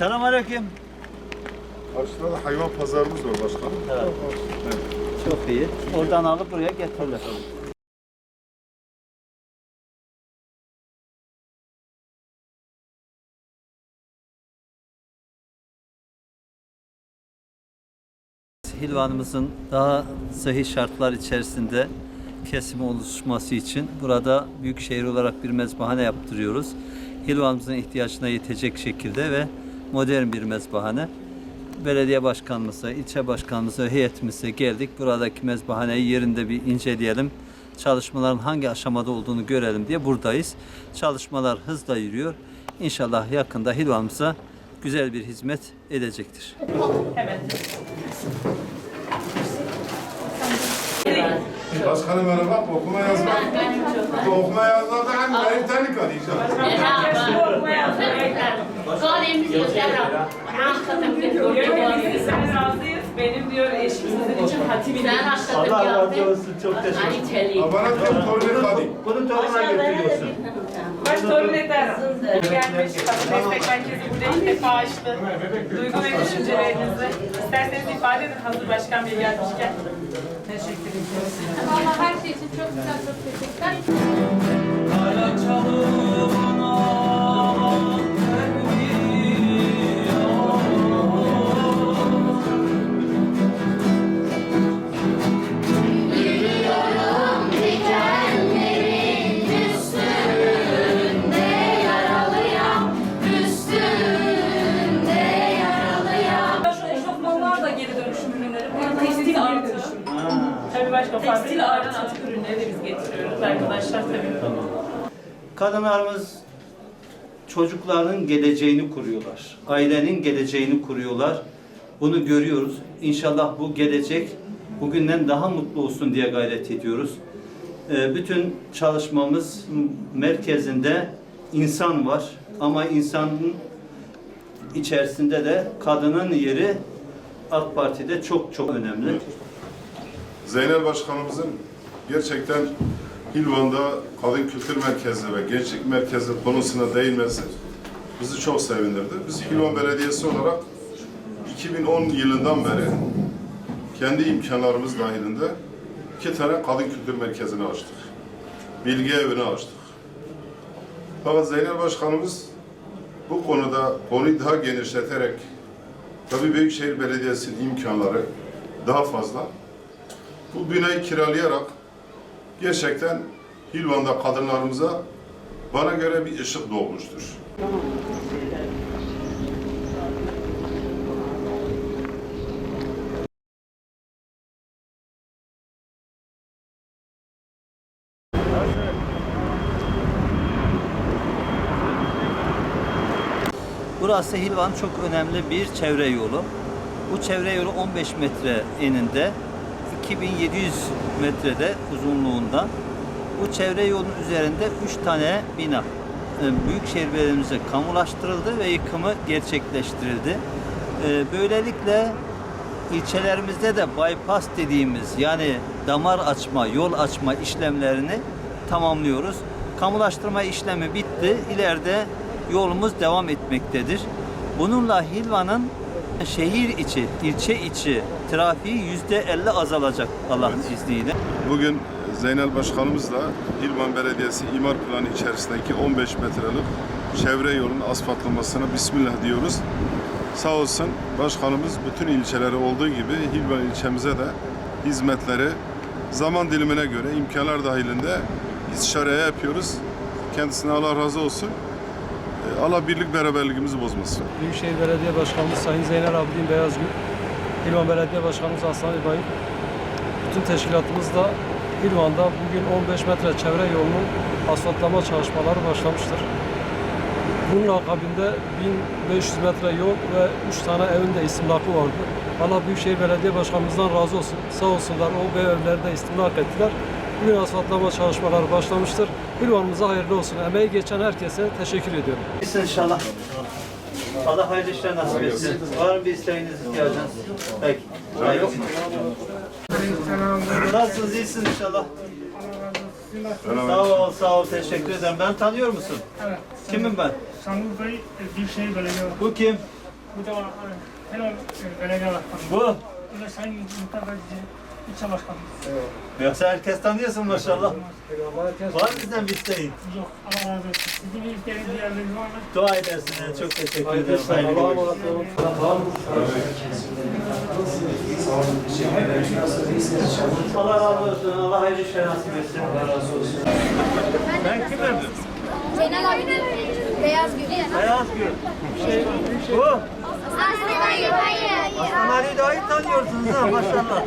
Selamünaleyküm. Karşıda da hayvan pazarımız var başkanım. Evet. Çok iyi. Oradan alıp buraya getirirler. Hilvanımızın daha sıhhi şartlar içerisinde kesimi oluşması için burada büyükşehir olarak bir mezbahane yaptırıyoruz. Hilvanımızın ihtiyacına yetecek şekilde ve modern bir mezbahane. Belediye başkanımıza, ilçe başkanımıza, heyetimize geldik. Buradaki mezbahaneyi yerinde bir inceleyelim. Çalışmaların hangi aşamada olduğunu görelim diye buradayız. Çalışmalar hızla yürüyor. İnşallah yakında Hilvanımıza güzel bir hizmet edecektir. Başkanım merhaba. Okuma yazma. Okuma yazma da hem benim terlik arayacağım. Biz sen razıyız. Benim diyor eşim sizin için hatim Allah razı olsun. Çok teşekkür ederim. Bana diyor tuvalet hadi. Bunu toruna götürüyorsun. Baş torun ederim. Gelmiş kadın destek merkezi burada ilk defa açtı. Duygu ve düşüncelerinizi isterseniz ifade edin hazır başkan bey gelmişken. Teşekkür ederiz. Valla her şey için çok güzel, çok teşekkürler. Tekstil artı atık ürünleri de biz getiriyoruz arkadaşlar tabii. Kadınlarımız çocukların geleceğini kuruyorlar. Ailenin geleceğini kuruyorlar. Bunu görüyoruz. İnşallah bu gelecek bugünden daha mutlu olsun diye gayret ediyoruz. Ee, Bütün çalışmamız merkezinde insan var ama insanın içerisinde de kadının yeri AK Parti'de çok çok önemli. Zeynel Başkanımızın gerçekten Hilvan'da Kadın Kültür Merkezi ve Gençlik Merkezi konusuna değinmesi bizi çok sevindirdi. Biz Hilvan Belediyesi olarak 2010 yılından beri kendi imkanlarımız dahilinde iki tane kadın kültür merkezini açtık. Bilgi evini açtık. Fakat Zeynel Başkanımız bu konuda konuyu daha genişleterek tabii Büyükşehir Belediyesi'nin imkanları daha fazla bu binayı kiralayarak gerçekten Hilvan'da kadınlarımıza bana göre bir ışık doğmuştur. Burası Hilvan çok önemli bir çevre yolu. Bu çevre yolu 15 metre eninde, 2700 metrede uzunluğunda. Bu çevre yolunun üzerinde 3 tane bina e, Büyükşehir Belediye'mize kamulaştırıldı ve yıkımı gerçekleştirildi. E, Böylelikle ilçelerimizde de bypass dediğimiz yani damar açma, yol açma işlemlerini tamamlıyoruz. Kamulaştırma işlemi bitti. İleride yolumuz devam etmektedir. Bununla Hilvan'ın şehir içi, ilçe içi trafiği yüzde elli azalacak Allah'ın izniyle. Bugün Zeynel Başkanımızla Hilvan Belediyesi imar planı içerisindeki 15 metrelik çevre yolun asfaltlamasına Bismillah diyoruz. Sağ olsun başkanımız bütün ilçeleri olduğu gibi Hilvan ilçemize de hizmetleri zaman dilimine göre imkanlar dahilinde istişareye yapıyoruz. Kendisine Allah razı olsun. Allah birlik beraberliğimizi bozmasın. Büyükşehir Belediye Başkanımız Sayın Zeynel Abidin Beyazgül, İlvan Belediye Başkanımız Aslan İbrahim, bütün teşkilatımızla İlvan'da bugün 15 metre çevre yolunun asfaltlama çalışmaları başlamıştır. Bunun akabinde 1500 metre yol ve 3 tane evin de istimlakı vardı. Allah Büyükşehir Belediye Başkanımızdan razı olsun. Sağ olsunlar o evleri de istimlak ettiler. Bugün asfaltlama çalışmaları başlamıştır. İlvan'ımıza hayırlı olsun. Emeği geçen herkese teşekkür ediyorum. İyisin inşallah. Allah hayırlı işler nasip etsin. Var mı bir isteğiniz, ihtiyacınız? Peki. Ha, yok mu? Nasılsınız? İyisiniz inşallah. Sağ ol, sağ ol. Teşekkür ederim. Ben tanıyor musun? Evet. Kimim ben? Sangur Bey Büyükşehir Belediye Bu kim? Bu da Helal Belediye Başkanı. Bu. Bu da Sayın Mustafa İlçe Başkanımız. Yoksa herkes tanıyorsun maşallah. Var bizden bir isteğin? Yok Allah razı olsun. Sizin bir isteğiniz diğerleriniz var mı? Dua edersin. Çok teşekkür Hayırlı ederim. Hayırlı Allah'a emanet olun. Allah razı olsun. Allah hayırlı işler nasip etsin. Allah razı olsun. Ben kimim? Zeynel abi beyaz gül. Beyaz Gül. Bu. Hayır hayır. Daha iyi tanıyorsunuz ha maşallah.